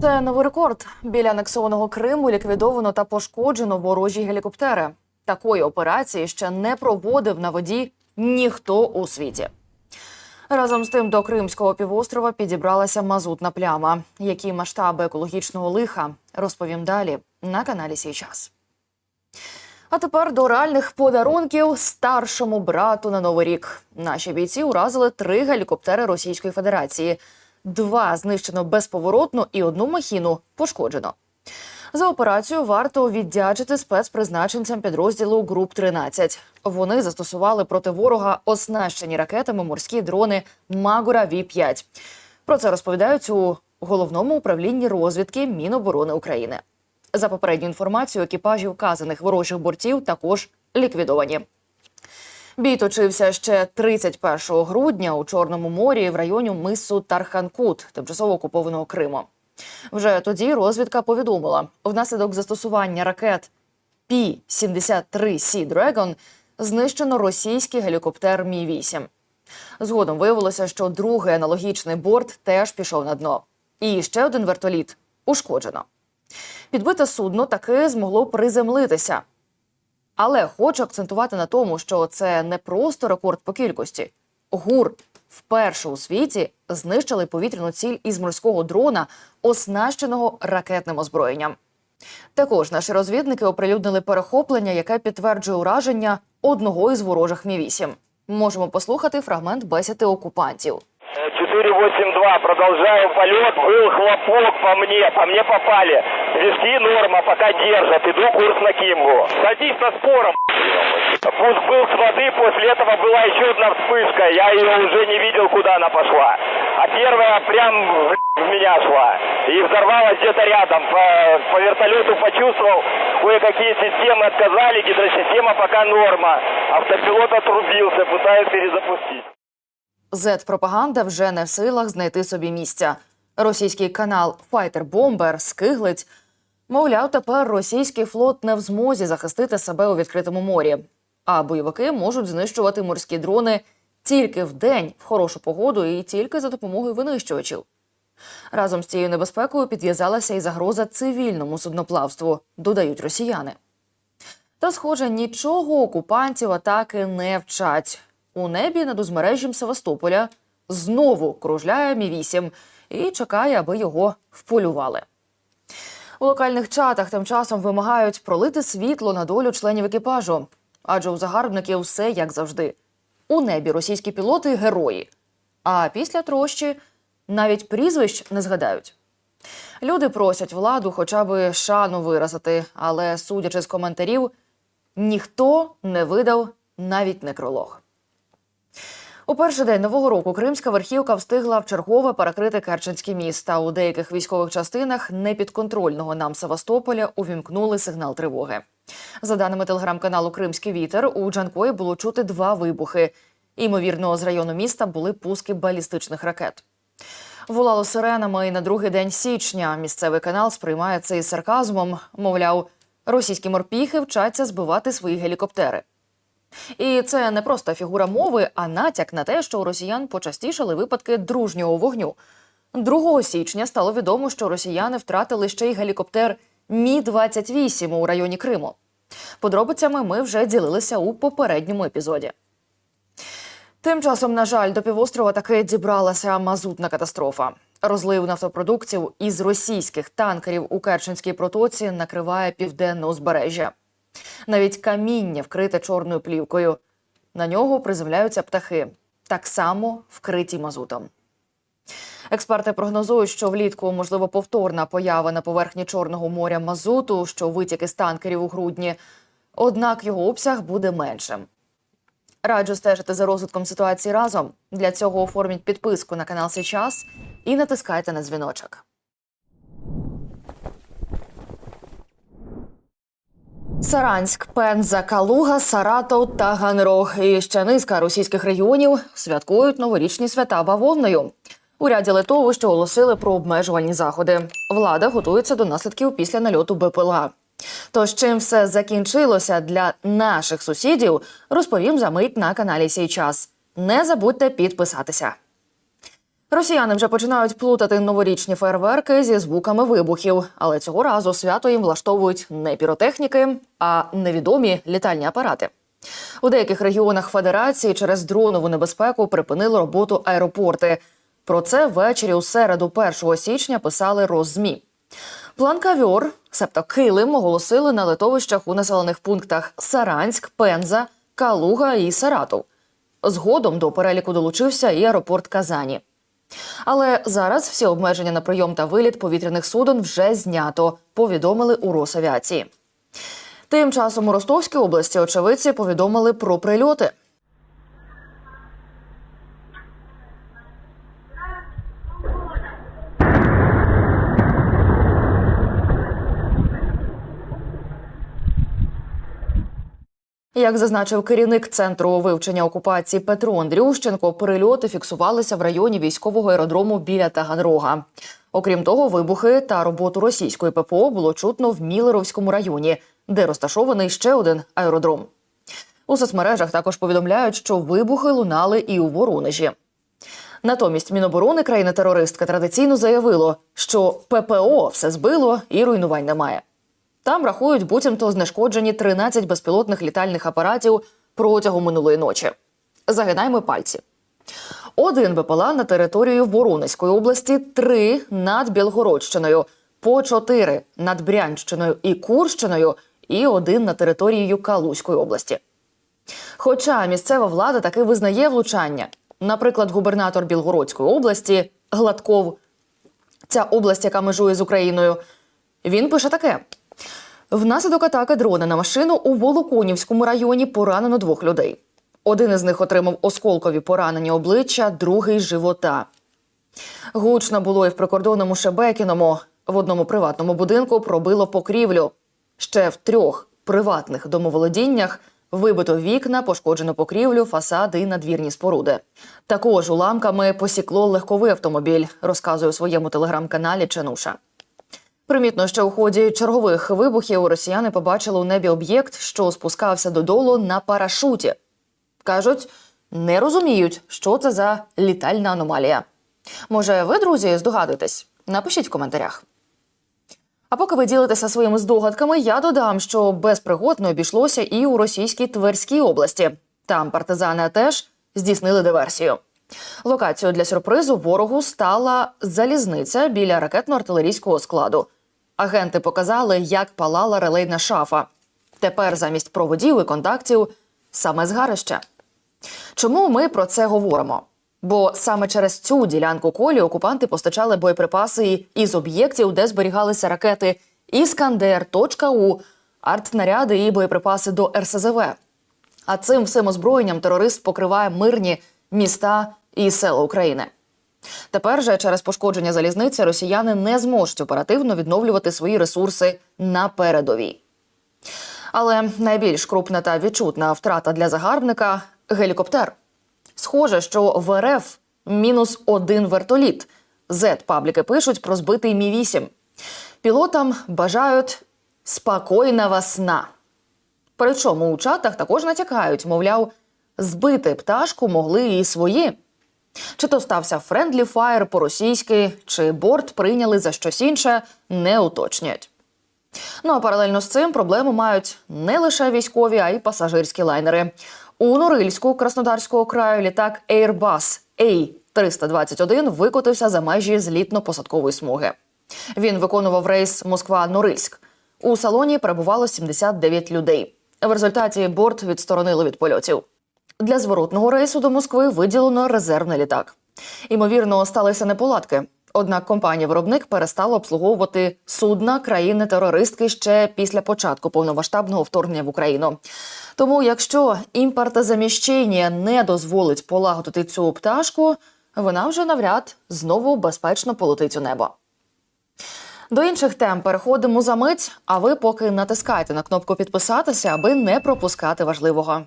Це новий рекорд. Біля анексованого Криму ліквідовано та пошкоджено ворожі гелікоптери. Такої операції ще не проводив на воді ніхто у світі. Разом з тим до Кримського півострова підібралася мазутна пляма. Які масштаби екологічного лиха розповім далі на каналі Сій час. А тепер до реальних подарунків старшому брату на новий рік. Наші бійці уразили три гелікоптери Російської Федерації. Два знищено безповоротно і одну махіну пошкоджено. За операцію варто віддячити спецпризначенцям підрозділу Груп 13 Вони застосували проти ворога оснащені ракетами морські дрони Магура Ві 5 Про це розповідають у головному управлінні розвідки Міноборони України. За попередню інформацію, екіпажі вказаних ворожих бортів також ліквідовані. Бій точився ще 31 грудня у Чорному морі в районі мису Тарханкут, тимчасово окупованого Криму. Вже тоді розвідка повідомила, внаслідок застосування ракет Пі-73 Сі Дрегон знищено російський гелікоптер Мі 8 Згодом виявилося, що другий аналогічний борт теж пішов на дно. І ще один вертоліт ушкоджено. Підбите судно таки змогло приземлитися. Але хочу акцентувати на тому, що це не просто рекорд по кількості. ГУР вперше у світі знищили повітряну ціль із морського дрона, оснащеного ракетним озброєнням. Також наші розвідники оприлюднили перехоплення, яке підтверджує ураження одного із ворожих Мі 8 Можемо послухати фрагмент бесіди окупантів. 482, продолжаю полет, был хлопок по мне, по мне попали. Виски норма, пока держат, иду курс на Кимгу. Садись на спором. Пуск был с воды, после этого была еще одна вспышка, я ее уже не видел, куда она пошла. А первая прям в в меня шла и взорвалась где-то рядом. По, по вертолету почувствовал, кое-какие системы отказали, гидросистема пока норма. Автопилот отрубился, пытаюсь перезапустить. Зет-пропаганда вже не в силах знайти собі місця. Російський канал Fighter Bomber скиглить. Мовляв, тепер російський флот не в змозі захистити себе у відкритому морі. А бойовики можуть знищувати морські дрони тільки в день в хорошу погоду і тільки за допомогою винищувачів. Разом з цією небезпекою підв'язалася і загроза цивільному судноплавству, додають росіяни. Та, схоже, нічого окупантів атаки не вчать. У небі над узбережжям Севастополя знову кружляє Мі 8 і чекає, аби його вполювали. У локальних чатах тим часом вимагають пролити світло на долю членів екіпажу, адже у загарбників все як завжди. У небі російські пілоти герої. А після трощі навіть прізвищ не згадають. Люди просять владу хоча б шану виразити, але судячи з коментарів, ніхто не видав навіть некролог. У перший день нового року кримська верхівка встигла вчергове перекрити Керченський міст. Та у деяких військових частинах непідконтрольного нам Севастополя увімкнули сигнал тривоги. За даними телеграм-каналу Кримський вітер, у Джанкої було чути два вибухи. Імовірно, з району міста були пуски балістичних ракет. Волало сиренами і на другий день січня. Місцевий канал сприймає це із сарказмом. Мовляв, російські морпіхи вчаться збивати свої гелікоптери. І це не просто фігура мови, а натяк на те, що у росіян почастішали випадки дружнього вогню. 2 січня стало відомо, що росіяни втратили ще й гелікоптер Мі 28 у районі Криму. Подробицями ми вже ділилися у попередньому епізоді. Тим часом, на жаль, до півострова таки дібралася мазутна катастрофа. Розлив нафтопродуктів із російських танкерів у Керченській протоці накриває південне узбережжя. Навіть каміння вкрите чорною плівкою. На нього приземляються птахи, так само вкриті мазутом. Експерти прогнозують, що влітку можливо повторна поява на поверхні Чорного моря мазуту, що витік з танкерів у грудні. Однак його обсяг буде меншим. Раджу стежити за розвитком ситуації разом. Для цього оформіть підписку на канал Сейчас і натискайте на дзвіночок. Саранськ, Пенза, Калуга, Саратов та Ганрог і ще низка російських регіонів святкують новорічні свята бавовною. У ряді литовищ оголосили про обмежувальні заходи. Влада готується до наслідків після нальоту БПЛА. Тож чим все закінчилося для наших сусідів, розповім за мить на каналі Сій час. Не забудьте підписатися. Росіяни вже починають плутати новорічні фейерверки зі звуками вибухів, але цього разу свято їм влаштовують не піротехніки, а невідомі літальні апарати. У деяких регіонах Федерації через дронову небезпеку припинили роботу аеропорти. Про це ввечері у середу 1 січня писали Роззмі. План кавьор, себто килим, оголосили на литовищах у населених пунктах Саранськ, Пенза, Калуга і Саратов. Згодом до переліку долучився і аеропорт Казані. Але зараз всі обмеження на прийом та виліт повітряних суден вже знято, повідомили у Росавіації. Тим часом у Ростовській області очевидці повідомили про прильоти. Як зазначив керівник центру вивчення окупації Петро Андрющенко, перельоти фіксувалися в районі військового аеродрому біля Таганрога. Окрім того, вибухи та роботу російської ППО було чутно в Мілеровському районі, де розташований ще один аеродром. У соцмережах також повідомляють, що вибухи лунали і у Воронежі. Натомість Міноборони країни-терористки традиційно заявило, що ППО все збило і руйнувань немає. Там рахують, буцімто знешкоджені 13 безпілотних літальних апаратів протягом минулої ночі. Загинаємо пальці. Один БПЛА на територію Воронезької області, три над Білгородщиною, по чотири над Брянщиною і Курщиною, і один на територію Калузької області. Хоча місцева влада таки визнає влучання. Наприклад, губернатор Білгородської області Гладков, ця область, яка межує з Україною, він пише таке: внаслідок атаки дрона на машину у Волоконівському районі поранено двох людей. Один із них отримав осколкові поранення обличчя, другий живота. Гучно було і в прикордонному Шебекіному. В одному приватному будинку пробило покрівлю. Ще в трьох приватних домоволодіннях вибито вікна, пошкоджено покрівлю, фасади і надвірні споруди. Також уламками посікло легковий автомобіль, розказує у своєму телеграм-каналі Ченуша. Примітно, що у ході чергових вибухів росіяни побачили у небі об'єкт, що спускався додолу на парашуті. Кажуть, не розуміють, що це за літальна аномалія. Може, ви, друзі, здогадуєтесь? Напишіть в коментарях. А поки ви ділитеся своїми здогадками, я додам, що без пригод не обійшлося і у російській Тверській області. Там партизани теж здійснили диверсію. Локацією для сюрпризу ворогу стала залізниця біля ракетно-артилерійського складу. Агенти показали, як палала релейна шафа. Тепер замість проводів і контактів саме згарище. Чому ми про це говоримо? Бо саме через цю ділянку колі окупанти постачали боєприпаси із об'єктів, де зберігалися ракети Іскандер, точка У, артснаряди і боєприпаси до РСЗВ. А цим всім озброєнням терорист покриває мирні міста і села України. Тепер же через пошкодження залізниці росіяни не зможуть оперативно відновлювати свої ресурси на передовій. Але найбільш крупна та відчутна втрата для загарбника гелікоптер. Схоже, що в РФ мінус один вертоліт. Z-пабліки пишуть про збитий Мі 8 Пілотам бажають спокійного сна. Причому у чатах також натякають, мовляв, збити пташку могли і свої. Чи то стався френдлі фаєр по-російськи, чи борт прийняли за щось інше, не уточнюють. Ну а паралельно з цим проблему мають не лише військові, а й пасажирські лайнери. У Норильську Краснодарського краю літак Airbus A321 викотився за межі злітно-посадкової смуги. Він виконував рейс Москва-Норильськ. У салоні перебувало 79 людей. В результаті борт відсторонили від польотів. Для зворотного рейсу до Москви виділено резервний літак. Імовірно, сталися неполадки. Однак компанія-виробник перестала обслуговувати судна країни-терористки ще після початку повномасштабного вторгнення в Україну. Тому, якщо імпортозаміщення не дозволить полагодити цю пташку, вона вже навряд знову безпечно полетить у небо. До інших тем переходимо за мить. А ви поки натискайте на кнопку підписатися, аби не пропускати важливого.